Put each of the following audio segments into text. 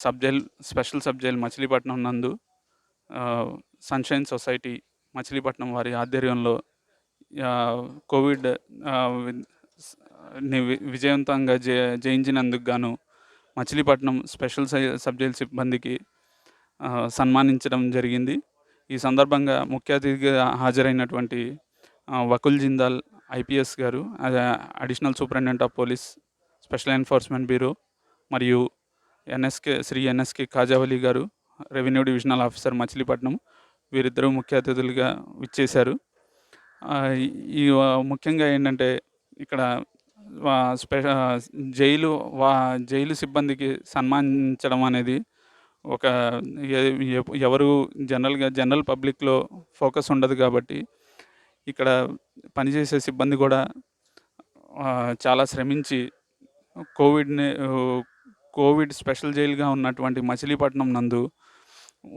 Sub jail special sub jail Machilipatnam నందు sunshine society Machilipatnam వారి ఆధ్వర్యంలో కోవిడ్ని వి- విజయవంతంగా జయ జయించినందుకు గాను మచిలీపట్నం స్పెషల్ సై- సబ్ జైల్ సిబ్బందికి సన్మానించడం జరిగింది. ఈ సందర్భంగా ముఖ్య అతిథిగా హాజరైనటువంటి వకుల్ జిందాల్ ఐపీఎస్ గారు additional superintendent of police special enforcement bureau మరియు ఎన్ఎస్కే శ్రీ ఎన్ఎస్కే కాజావలి గారు రెవెన్యూ డివిజనల్ ఆఫీసర్ మచిలీపట్నం వీరిద్దరూ ముఖ్య అతిథులుగా విచ్చేశారు. ఈ- ముఖ్యంగా ఏంటంటే ఇక్కడ స్పె జైలు వా జైలు సిబ్బందికి సన్మానించడం అనేది ఒక ఎవరు జనరల్గా జనరల్ పబ్లిక్లో ఫోకస్ ఉండదు కాబట్టి ఇక్కడ పనిచేసే సిబ్బంది కూడా చాలా శ్రమించి కోవిడ్ని కోవిడ్ స్పెషల్ జైలుగా ఉన్నటువంటి మచిలీపట్నం నందు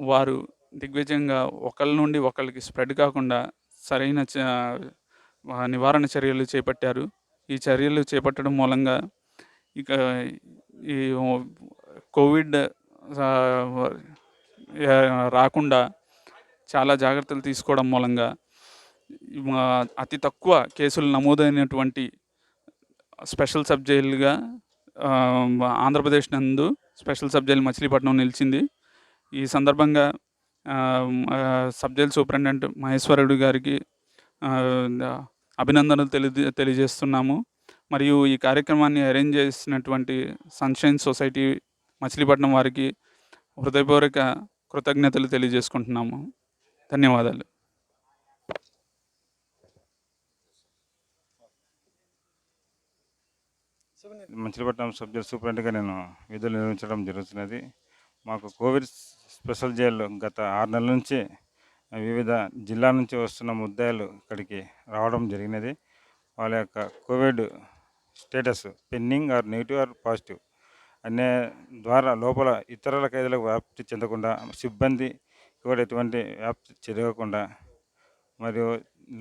వారు దిగ్విజయంగా ఒకళ్ళ నుండి ఒకళ్ళకి స్ప్రెడ్ కాకుండా సరైన చ- నివారణ చర్యలు చేపట్టారు. ఈ చర్యలు చేపట్టడం మూలంగా ఇక ఈ కోవిడ్ రాకుండా చాలా జాగ్రత్తలు తీసుకోవడం మూలంగా అతి తక్కువ కేసులు నమోదైనటువంటి స్పెషల్ సబ్ జైలుగా ఆంధ్రప్రదేశ్ నందు స్పెషల్ సబ్జెక్ట్ మచిలీపట్నం నిలిచింది. ఈ సందర్భంగా సబ్జెక్ట్ సూపరింటెండెంట్ మహేశ్వరుడు గారికి అభినందనలు తెలి తెలియజేస్తున్నాము. మరియు ఈ కార్యక్రమాన్ని అరేంజ్ చేసినటువంటి సన్షైన్ సొసైటీ మచిలీపట్నం వారికి హృదయపూర్వక కృతజ్ఞతలు తెలియజేసుకుంటున్నాము. ధన్యవాదాలు. మచిలీపట్నం సబ్జెక్ట్ సూపరింటెండెంట్గా నేను విధులు నిర్వహించడం జరుగుతున్నది. మాకు కోవిడ్ స్పెషల్ జైలు గత ఆరు నెలల నుంచి వివిధ జిల్లాల నుంచి వస్తున్న ముద్దాయిలు ఇక్కడికి రావడం జరిగినది. వాళ్ళ యొక్క COVID status pending or negative or positive అనే ద్వారా లోపల ఇతరుల ఖైదీలకు వ్యాప్తి చెందకుండా సిబ్బంది కూడా ఎటువంటి వ్యాప్తి జరగకుండా మరియు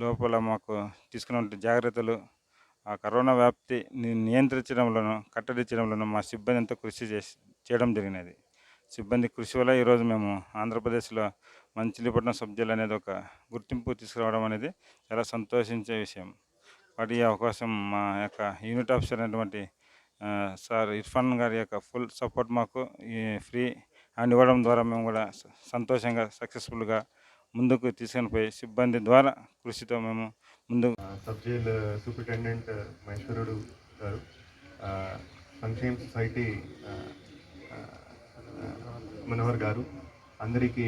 లోపల మాకు తీసుకున్న జాగ్రత్తలు ఆ కరోనా వ్యాప్తి నియంత్రించడంలోనూ కట్టడించడంలోనూ మా సిబ్బంది ఎంతో కృషి చేసి చేయడం జరిగినది. సిబ్బంది కృషి వల్ల ఈరోజు మేము ఆంధ్రప్రదేశ్లో మంచిలీపట్నం సబ్ అనేది ఒక గుర్తింపు తీసుకురావడం అనేది చాలా సంతోషించే విషయం. వాటి అవకాశం మా యొక్క యూనిట్ ఆఫీసర్ అయినటువంటి సార్ ఇర్ఫాన్ గారి యొక్క ఫుల్ సపోర్ట్ మాకు ఈ ఫ్రీ హ్యాండ్ ఇవ్వడం ద్వారా మేము కూడా సంతోషంగా సక్సెస్ఫుల్గా ముందుకు తీసుకొని పోయి సిబ్బంది ద్వారా కృషితో మేము ముందుకు సబ్ జైల్ సూపరింటెండెంట్ మహేశ్వరుడు గారు సంక్షేమ సొసైటీ మనోహర్ గారు అందరికీ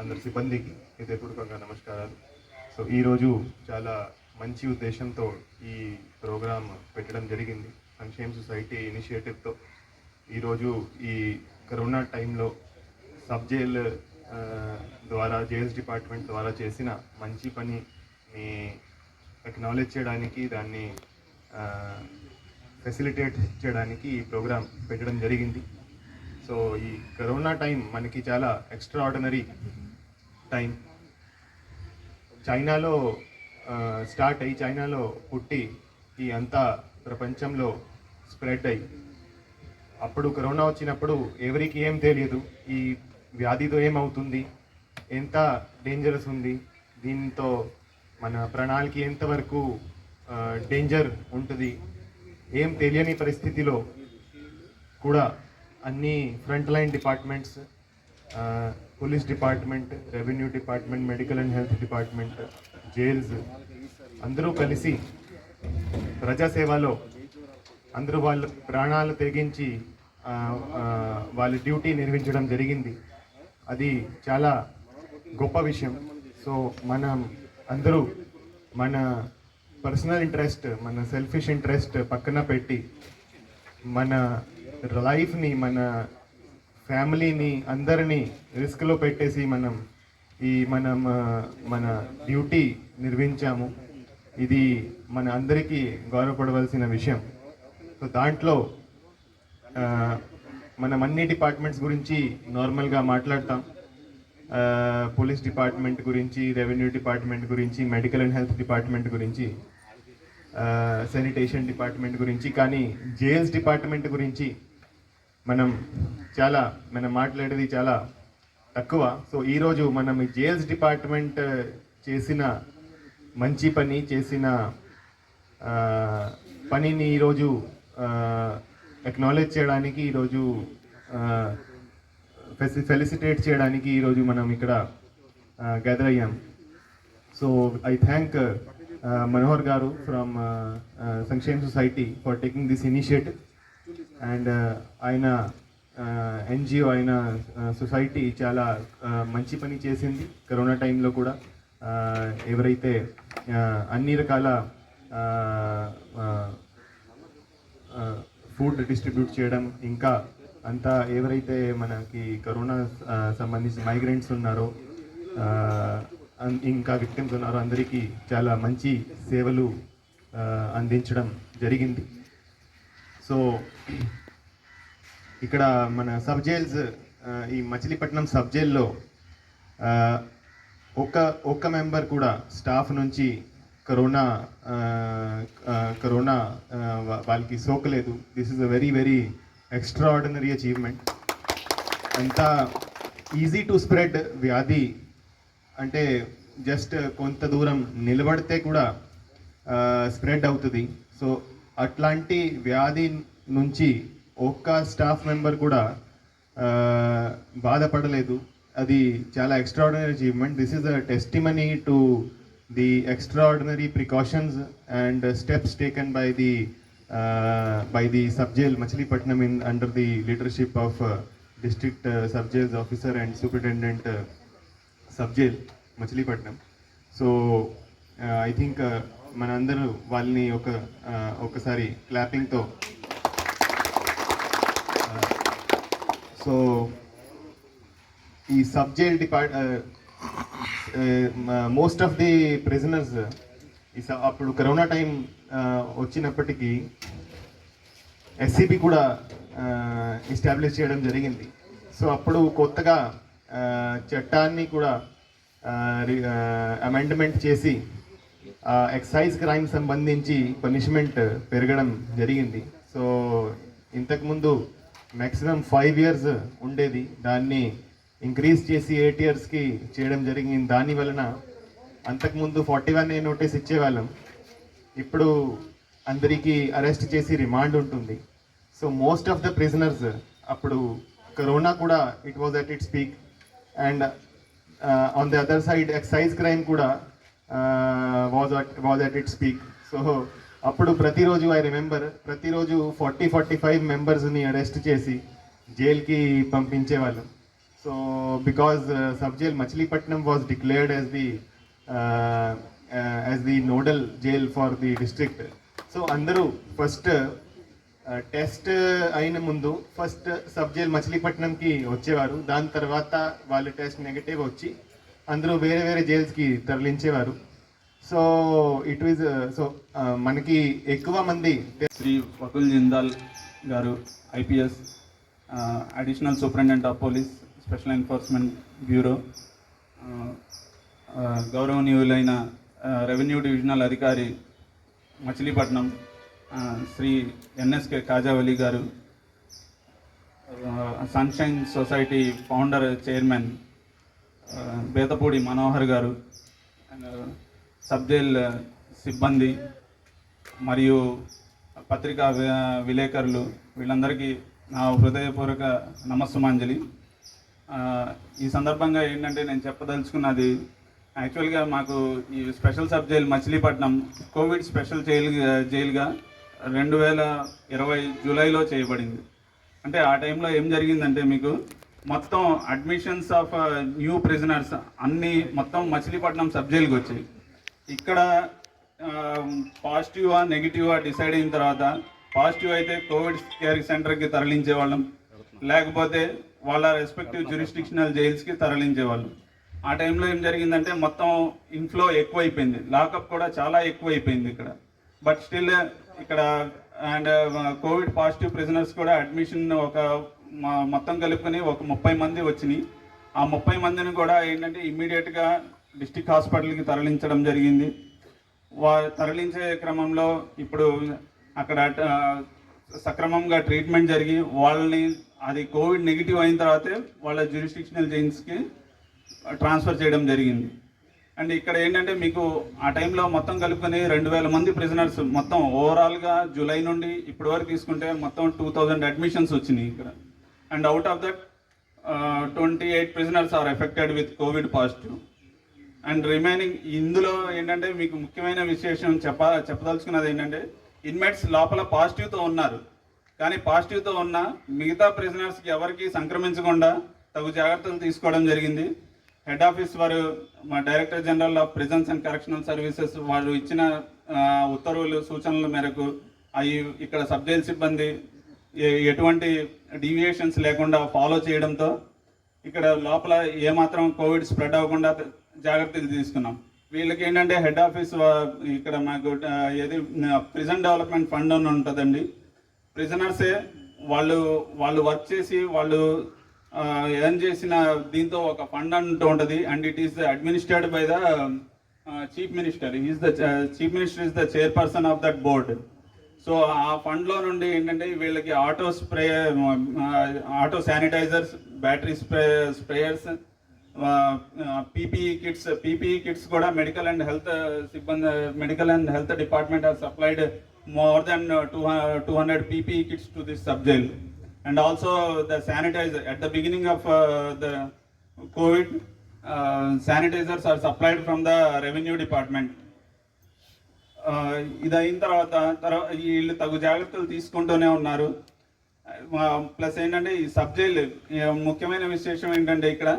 అందరి సిబ్బందికి హృదయపూర్వకంగా నమస్కారాలు. సో ఈరోజు చాలా మంచి ఉద్దేశంతో ఈ ప్రోగ్రామ్ పెట్టడం జరిగింది. సంక్షేమ సొసైటీ ఇనిషియేటివ్తో. ఈరోజు ఈ కరోనా టైంలో సబ్ జైల్ ద్వారా జేఎస్ డిపార్ట్మెంట్ ద్వారా చేసిన మంచి పనిని ఎక్నాలెజ్ చేయడానికి దాన్ని ఫెసిలిటేట్ చేయడానికి ఈ ప్రోగ్రామ్ పెట్టడం జరిగింది. సో ఈ కరోనా టైం మనకి చాలా ఎక్స్ట్రా ఆర్డినరీ టైం. చైనాలో స్టార్ట్ అయ్యి చైనాలో పుట్టి ఈ అంతా ప్రపంచంలో స్ప్రెడ్ అయ్యి అప్పుడు కరోనా వచ్చినప్పుడు ఎవరికి ఏం తెలియదు. ఈ వ్యాధితో ఏమవుతుంది? ఎంత డేంజరస్ ఉంది? దీంతో మన ప్రాణాలకి ఎంతవరకు డేంజర్ ఉంటుంది? ఏం తెలియని పరిస్థితిలో కూడా అన్ని front line departments police department revenue department medical and health department jails అందరూ కలిసి ప్రజాసేవలో అందరూ వాళ్ళ ప్రాణాలు తెగించి వాళ్ళ డ్యూటీ నిర్వహించడం జరిగింది. అది చాలా గొప్ప విషయం. సో మనం అందరూ మన పర్సనల్ ఇంట్రెస్ట్ మన సెల్ఫిష్ ఇంట్రెస్ట్ పక్కన పెట్టి మన లైఫ్ని మన ఫ్యామిలీని అందరినీ రిస్క్లో పెట్టేసి మనం ఈ మనం మన డ్యూటీ నిర్వహించాము. ఇది మన అందరికీ గౌరవపడవలసిన విషయం. సో దాంట్లో మనం అన్ని డిపార్ట్మెంట్స్ గురించి నార్మల్గా మాట్లాడతాం. పోలీస్ డిపార్ట్మెంట్ గురించి రెవెన్యూ డిపార్ట్మెంట్ గురించి మెడికల్ అండ్ హెల్త్ డిపార్ట్మెంట్ గురించి శానిటేషన్ డిపార్ట్మెంట్ గురించి కానీ జైల్స్ డిపార్ట్మెంట్ గురించి మనం చాలా మనం మాట్లాడేది చాలా తక్కువ. సో ఈరోజు మనం ఈ డిపార్ట్మెంట్ చేసిన మంచి పని చేసిన పనిని ఈరోజు ఎక్నాలెడ్జ్ చేయడానికి ఈరోజు ఫెసి ఫెలిసిటేట్ చేయడానికి ఈరోజు మనం ఇక్కడ గ్యాదర్ అయ్యాం. సో ఐ థ్యాంక్ మనోహర్ గారు from Sankshem society for taking this initiative and ఆయన ఎన్జిఓ ఆయన సొసైటీ చాలా మంచి పని చేసింది కరోనా టైంలో కూడా. ఎవరైతే అన్ని రకాల ఫుడ్ డిస్ట్రిబ్యూట్ చేయడం ఇంకా అంతా ఎవరైతే మనకి కరోనా సంబంధించి మైగ్రెంట్స్ ఉన్నారో అన్- ఇంకా విక్టిమ్స్ ఉన్నారో అందరికీ చాలా మంచి సేవలు అందించడం జరిగింది. సో ఇక్కడ మన సబ్ జైల్స్ ఈ మచిలీపట్నం సబ్ జైల్లో ఒక ఒక్క మెంబర్ కూడా స్టాఫ్ నుంచి కరోనా కరోనా వాళ్ళకి సోకలేదు. This is a very very extraordinary achievement అంత ఈజీ టు స్ప్రెడ్ వ్యాధి. అంటే జస్ట్ కొంత దూరం నిలబడితే కూడా స్ప్రెడ్ అవుతుంది. సో అట్లాంటి వ్యాధి నుంచి ఒక్క స్టాఫ్ మెంబర్ కూడా బాధపడలేదు. అది చాలా extraordinary achievement this is a testimony to the extraordinary precautions and steps taken by the by the sub jail Machilipatnam in under the leadership of district sub jails officer and superintendent sub jail Machilipatnam so I think మనందరూ వాళ్ళని ఒక uh, ఒకసారి క్లాపింగ్తో so ఈ sub jail depart Most of the prisoners ఈ స- అప్పుడు corona time uh, వచ్చినప్పటికీ SCB కూడా uh, ఎస్టాబ్లిష్ చేయడం జరిగింది. సో అప్పుడు కొత్తగా uh, చట్టాన్ని కూడా అమెండ్మెంట్ చేసి ఎక్సైజ్ క్రైమ్ సంబంధించి పనిష్మెంట్ పెరగడం జరిగింది. సో ఇంతకుముందు మ్యాక్సిమం ఫైవ్ ఇయర్స్ ఉండేది. దాన్ని ఇంక్రీజ్ చేసి ఎయిట్ ఇయర్స్కి చేయడం జరిగింది. దాని వలన అంతకుముందు ఫార్టీ వన్ ఏ నోటీస్ ఇచ్చేవాళ్ళం. ఇప్పుడు అందరికీ అరెస్ట్ చేసి రిమాండ్ ఉంటుంది. So most of the prisoners అప్పుడు కరోనా కూడా it was at its peak and on the other side excise crime కూడా was at was at its peak so అప్పుడు ప్రతిరోజు ఐ రిమెంబర్ ప్రతిరోజు ఫార్టీ ఫార్టీ ఫైవ్ మెంబర్స్ని arrest చేసి జైల్కి పంపించేవాళ్ళం. So because sub jail Machilipatnam was declared as the as the nodal jail for the district so అందరూ first test అయిన ముందు first sub jail మచిలీపట్నంకి వచ్చేవారు. దాని తర్వాత వాళ్ళ టెస్ట్ నెగటివ్ వచ్చి అందరూ వేరే వేరే జైల్స్కి తరలించేవారు. సో ఇట్ ఈజ్ సో మనకి ఎక్కువ మంది శ్రీ వకుల్ జిందాల్ గారు IPS additional superintendent of police special enforcement bureau గౌరవనీయులైన రెవెన్యూ డివిజనల్ అధికారి మచిలీపట్నం శ్రీ ఎన్ఎస్కే కాజావలి గారు sunshine society founder chairman Bethapudi Manohar గారు అండ్ సబ్ సిబ్బంది మరియు పత్రికా వి- విలేకరులు వీళ్ళందరికీ నా హృదయపూర్వక నమస్సుమాంజలి. ఈ సందర్భంగా ఏంటంటే నేను చెప్పదలుచుకున్నది యాక్చువల్గా మాకు ఈ special sub jail Machilipatnam COVID special jail జైలుగా రెండు వేల ఇరవై జూలైలో చేయబడింది. అంటే ఆ టైంలో ఏం జరిగిందంటే మీకు మొత్తం అడ్మిషన్స్ ఆఫ్ న్యూ ప్రిజనర్స్ అన్నీ మొత్తం మచిలీపట్నం సబ్ జైలుకి వచ్చాయి. ఇక్కడ పాజిటివా నెగిటివా డిసైడ్ అయిన తర్వాత పాజిటివ్ అయితే కోవిడ్ కేర్ సెంటర్కి తరలించే వాళ్ళం. లేకపోతే వాళ్ళ రెస్పెక్టివ్ జ్యూరిస్టిక్షనల్ జైల్స్కి తరలించేవాళ్ళు. ఆ టైంలో ఏం జరిగిందంటే మొత్తం ఇన్ఫ్లో ఎక్కువైపోయింది. లాకప్ కూడా చాలా ఎక్కువైపోయింది ఇక్కడ. బట్ స్టిల్ ఇక్కడ అండ్ కోవిడ్ పాజిటివ్ ప్రిజనర్స్ కూడా అడ్మిషన్ ఒక మొత్తం కలుపుకొని ఒక ముప్పై మంది వచ్చినాయి. ఆ ముప్పై మందిని కూడా ఏంటంటే ఇమ్మీడియట్గా డిస్టిక్ హాస్పిటల్కి తరలించడం జరిగింది. వా తరలించే క్రమంలో ఇప్పుడు అక్కడ uh, సక్రమంగా ట్రీట్మెంట్ జరిగి వాళ్ళని అది కోవిడ్ నెగిటివ్ అయిన తర్వాతే వాళ్ళ జ్యూరిస్టిక్షనల్ జైన్స్కి ట్రాన్స్ఫర్ చేయడం జరిగింది. అండ్ ఇక్కడ ఏంటంటే మీకు ఆ టైంలో మొత్తం కలుపుకొని రెండు వేల మంది ప్రిజనర్స్ మొత్తం ఓవరాల్గా జూలై నుండి ఇప్పటి వరకు తీసుకుంటే మొత్తం టూ థౌజండ్ అడ్మిషన్స్ వచ్చినాయి ఇక్కడ. And out of that twenty eight prisoners are affected with COVID positive and remaining ఇందులో ఏంటంటే మీకు ముఖ్యమైన విశేషం చెప్ప చెప్పదలుచుకున్నది ఏంటంటే ఇన్మేట్స్ లోపల పాజిటివ్తో ఉన్నారు. కానీ పాజిటివ్తో ఉన్న మిగతా ప్రిజనర్స్కి ఎవరికి సంక్రమించకుండా తగు జాగ్రత్తలు తీసుకోవడం జరిగింది. హెడ్ ఆఫీస్ వారు మా director general of prisons and correctional services వారు ఇచ్చిన ఉత్తర్వులు సూచనల మేరకు అవి ఇక్కడ సబ్ జైల్ సిబ్బంది ఎటువంటి డీవియేషన్స్ లేకుండా ఫాలో చేయడంతో ఇక్కడ లోపల ఏమాత్రం కోవిడ్ స్ప్రెడ్ అవ్వకుండా జాగ్రత్తలు తీసుకున్నాం. వీళ్ళకి ఏంటంటే హెడ్ ఆఫీస్ ఇక్కడ మాకు ఏది ప్రిజన్ డెవలప్మెంట్ ఫండ్ అని ఉంటుందండి. ప్రిజనర్సే వాళ్ళు వాళ్ళు వర్క్ చేసి వాళ్ళు ఎర్న్ చేసిన దీంతో ఒక ఫండ్ అంటూ ఉంటుంది. And it is administered by the chief minister is the chief minister is the chairperson of that board so ఆ ఫండ్లో నుండి ఏంటంటే వీళ్ళకి auto spray auto sanitisers battery spray sprayers PPE kits PPE kits కూడా medical and health సిబ్బంది medical and health department of supplied more than two two hundred PPE kits to this sub jail and also the sanitiser at the beginning of the COVID sanitisers are supplied from the revenue department ఆ, ఇది అయిన తర్వాత తర్వాత వీళ్ళు తగు జాగ్రత్తలు తీసుకుంటూనే ఉన్నారు. Plus ఏంటంటే ఈ సబ్జెల్ ముఖ్యమైన విశేషం ఏంటంటే ఇక్కడ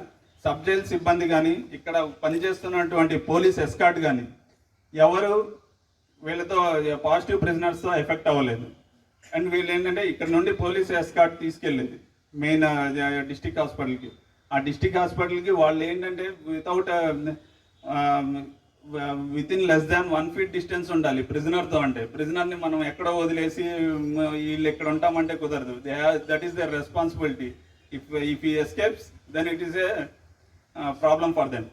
సబ్జెల్ సిబ్బంది కానీ ఇక్కడ పనిచేస్తున్నటువంటి పోలీస్ ఎస్కాట్ కానీ ఎవరు వీళ్ళతో పాజిటివ్ ప్రిజనర్స్తో ఎఫెక్ట్ అవ్వలేదు. అండ్ వీళ్ళు ఏంటంటే ఇక్కడ నుండి పోలీస్ ఎస్కాట్ తీసుకెళ్ళేది మెయిన్ డిస్టిక్ హాస్పిటల్కి ఆ డిస్టిక్ హాస్పిటల్కి వాళ్ళు ఏంటంటే without within less than one feet distance ఉండాలి ప్రిజనర్తో అంటే. ప్రిజనర్ని మనం ఎక్కడో వదిలేసి వీళ్ళు ఎక్కడ ఉంటామంటే కుదరదు. That is their responsibility if if he escapes then it is a problem for them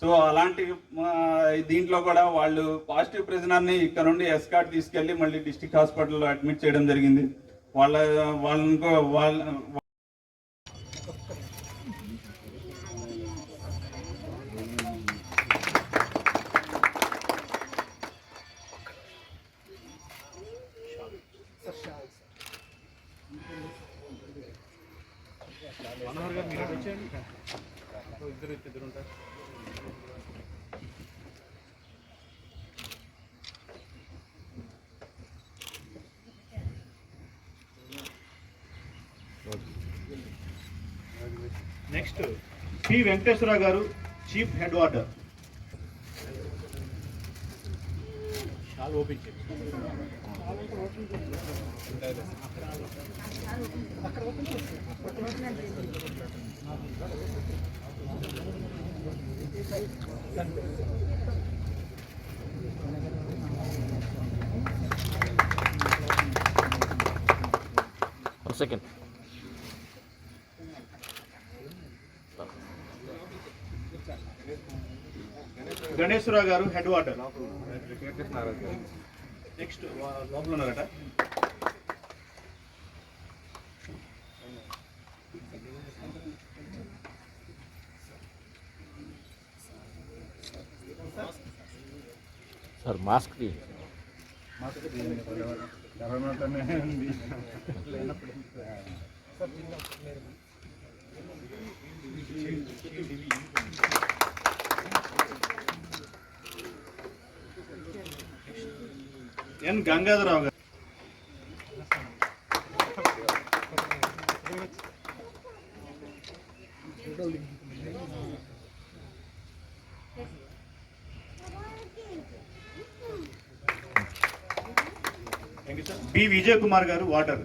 so అలాంటి దీంట్లో కూడా వాళ్ళు పాజిటివ్ ప్రిజనర్ని ఇక్కడ నుండి ఎస్కాట్ తీసుకెళ్ళి మళ్ళీ డిస్టిక్ హాస్పిటల్లో అడ్మిట్ చేయడం జరిగింది. వాళ్ళ వాళ్ళను వాళ్ళ నెక్స్ట్ పి వెంకటేశ్వర గారు chief head warder second. Ganeswara గారు హెడ్ వార్డర్ నెక్స్ట్ లోపల ఉన్నారట. Sir, mask di. కరోనాతోనే ఉంది ఎన్ గంగాధరరావు గారు. బి విజయ్ కుమార్ గారు వాటర్.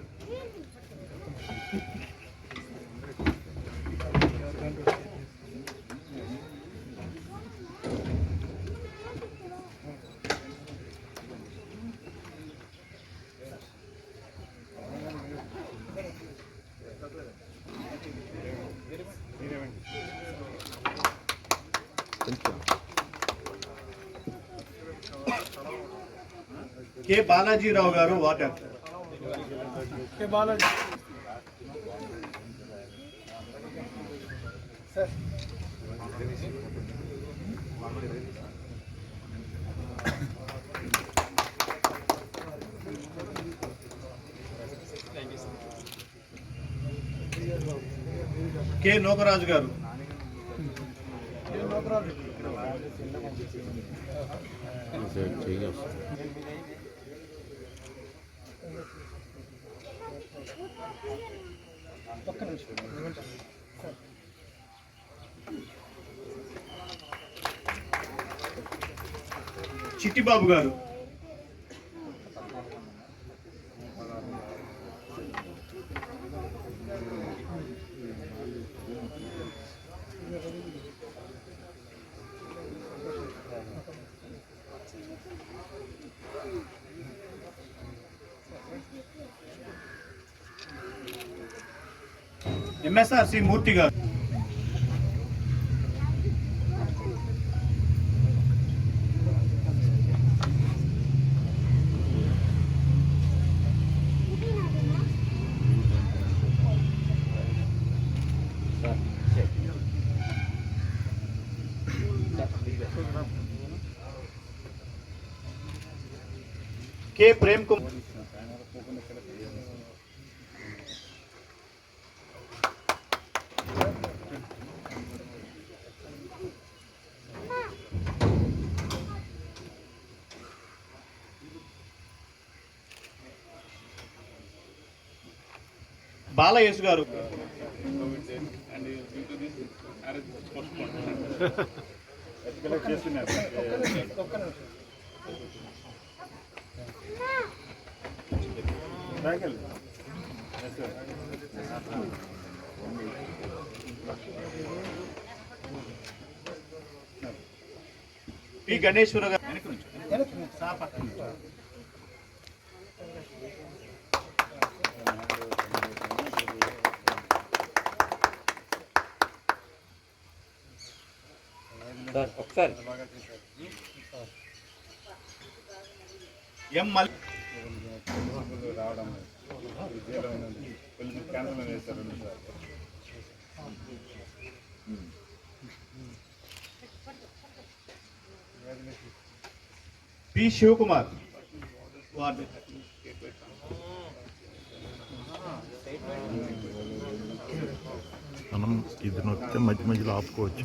బాలాజీరావు గారు వాటర్ కె నోకరాజు గారు. చిట్టిబాబు గారు. ఎంఎస్ఆర్ సి మూర్తి గారు కె ప్రేమ్ కుమార్ బాలయేసు గారు. పి గణేశ్వర గారు వెనక నుంచి. సా పక్కన నుంచి. సార్ ఒకసారి ఎం మల్ రావడం విద్యలో ఉన్నది కొంచెం క్యాన్సర్ చేస్తారు సార్ పి శివకుమార్ వార్డు మనం ఇది నొక్కితే మధ్య మధ్యలో ఆపుకోవచ్చు.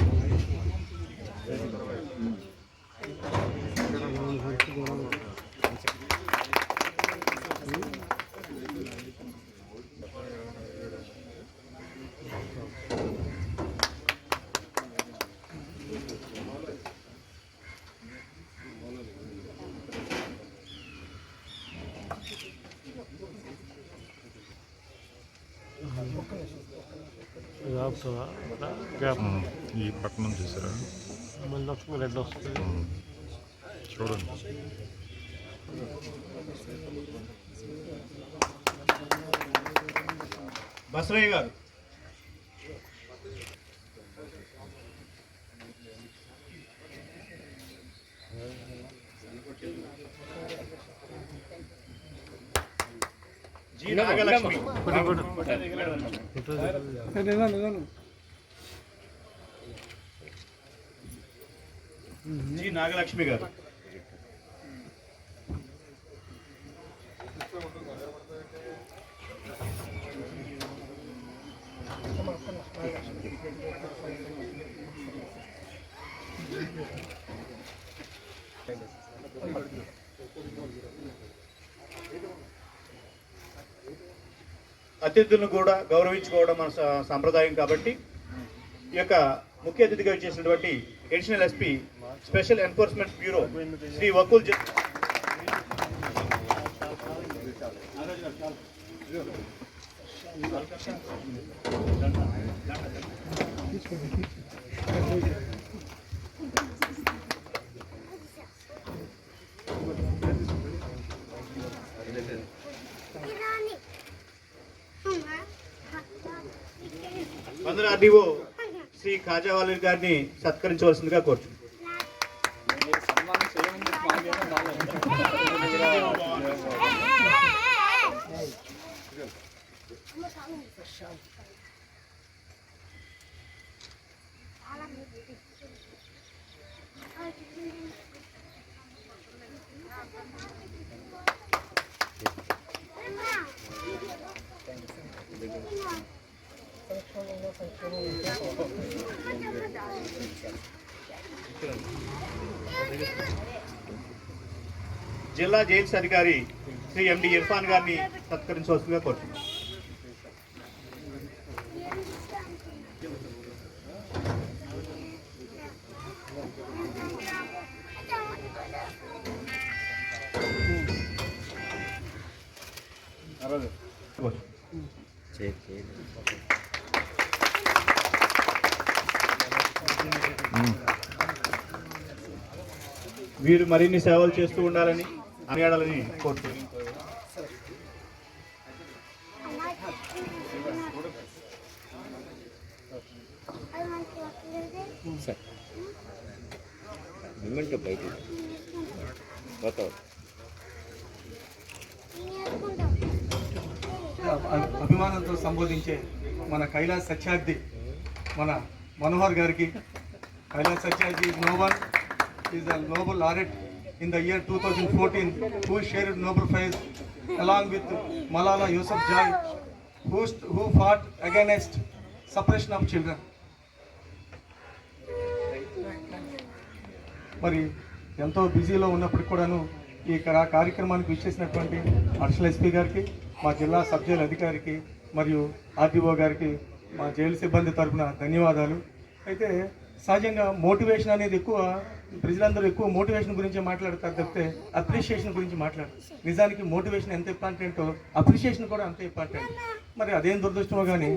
ఉమ్, ఈ పట్టణం చూసారా ఉమ్, చూడండి బసవయ్య గారు జి నాగలక్ష్మి జి నాగలక్ష్మి గారు అతిథులను కూడా గౌరవించుకోవడం మన సాంప్రదాయం కాబట్టి ఈ యొక్క ముఖ్య అతిథిగా చేసినటువంటి additional SP special enforcement bureau Shri Vakul జ- సదర్ ఆర్డీఓ శ్రీ ఖాజావాలి గారిని సత్కరించవలసిందిగా కోరుచున్నాను. జిల్లా జైల్స్ అధికారి శ్రీ ఎండి ఇర్ఫాన్ గారిని సత్కరించవలసిందిగా కోరుతున్నాను వీరు మరిన్ని సేవలు చేస్తూ ఉండాలని అనేయాలని కోరుతున్నాను బయట అభిమానంతో సంబోధించే మన కైలాస్ సత్యార్థి మన మనోహర్ గారికి. Kailash Satyarthi Manohar is the Nobel laureate in the year two thousand fourteen Nobel shared along with along with who, Yusuf fought against who of children. Separation of children మరి ఎంతో బిజీలో ఉన్నప్పటికి కూడాను ఈ కార్యక్రమానికి విచ్చేసినటువంటి అడిషనల్ ఎస్పీ గారికి మా జిల్లా సబ్ జైలు అధికారికి మరియు ఆర్డీఓ గారికి మా జైలు సిబ్బంది తరఫున ధన్యవాదాలు అయితే సహజంగా మోటివేషన్ అనేది ఎక్కువ ప్రజలందరూ ఎక్కువ మోటివేషన్ గురించి మాట్లాడతారు తప్పితే అప్రిషియేషన్ గురించి మాట్లాడు నిజానికి మోటివేషన్ ఎంత ఇంపార్టెంటో అప్రిషియేషన్ కూడా అంత ఇంపార్టెంట్ మరి అదేం దురదృష్టమో కానీ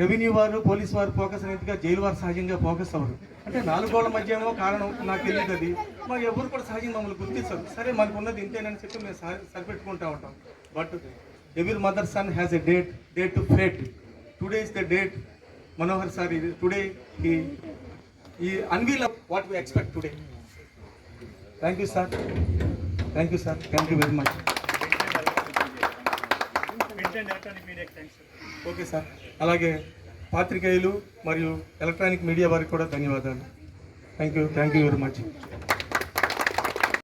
రెవెన్యూ వారు పోలీస్ వారు ఫోకస్ అనేదిగా జైలు వారు సహజంగా ఫోకస్ అవ్వరు. అంటే నాలుగోళ్ళ మధ్య ఏమో కారణం నాకు తెలియదు అది. మాకు ఎవరు కూడా సహజంగా మమ్మల్ని గుర్తించరు. సరే మనకు ఉన్నది ఇంతేనని చెప్పి మేము సరిపెట్టుకుంటా ఉంటాం. బట్ ఎవరి mother son has a date date to fate today is the date Manohar sir ఇది టుడే ఈ ఈ unveil what we expect today thank you sir thank you sir thank you very much okay sir అలాగే పాత్రికేయులు మరియు electronic media వారికి కూడా ధన్యవాదాలు. Thank you thank you very much